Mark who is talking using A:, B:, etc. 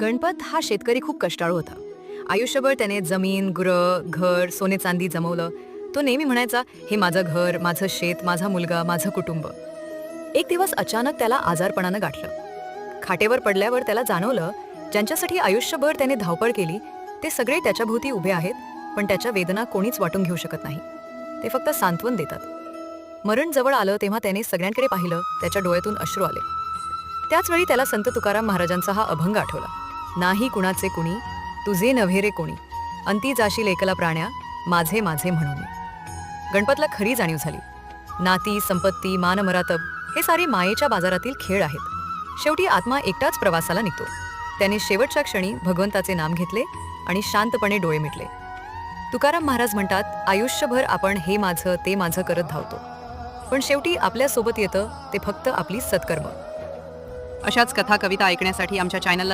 A: गणपत हा शेतकरी खूप कष्टाळू होता. आयुष्यभर त्याने जमीन गुरं घर सोने चांदी जमवलं. तो नेहमी म्हणायचा हे माझं घर माझं शेत माझा मुलगा माझं कुटुंब. एक दिवस अचानक त्याला आजारपणानं गाठलं. खाटेवर पडल्यावर त्याला जाणवलं ज्यांच्यासाठी आयुष्यभर त्याने धावपळ केली ते सगळे त्याच्याभोवती उभे आहेत पण त्याच्या वेदना कोणीच वाटून घेऊ शकत नाही. ते फक्त सांत्वन देतात. मरण जवळ आलं तेव्हा त्याने सगळ्यांकडे पाहिलं त्याच्या डोळ्यातून अश्रू आले. त्याचवेळी त्याला संत तुकाराम महाराजांचा हा अभंग आठवला. नाही कुणाचे कुणी तुझे नव्हे रे कोणी. अंती जाशील एकला प्राण्या माझे माझे म्हणून. गणपतला खरी जाणीव झाली. नाती संपत्ती मानमरातब हे सारे मायेच्या बाजारातील खेळ आहेत. शेवटी आत्मा एकटाच प्रवासाला निघतो. त्याने शेवटच्या क्षणी भगवंताचे नाम घेतले आणि शांतपणे डोळे मिटले. तुकाराम महाराज म्हणतात आयुष्यभर आपण हे माझं ते माझं करत धावतो. पण शेवटी आपल्यासोबत येतं ते फक्त आपली सत्कर्म.
B: अशाच कथा कविता ऐकण्यासाठी आमच्या चॅनलला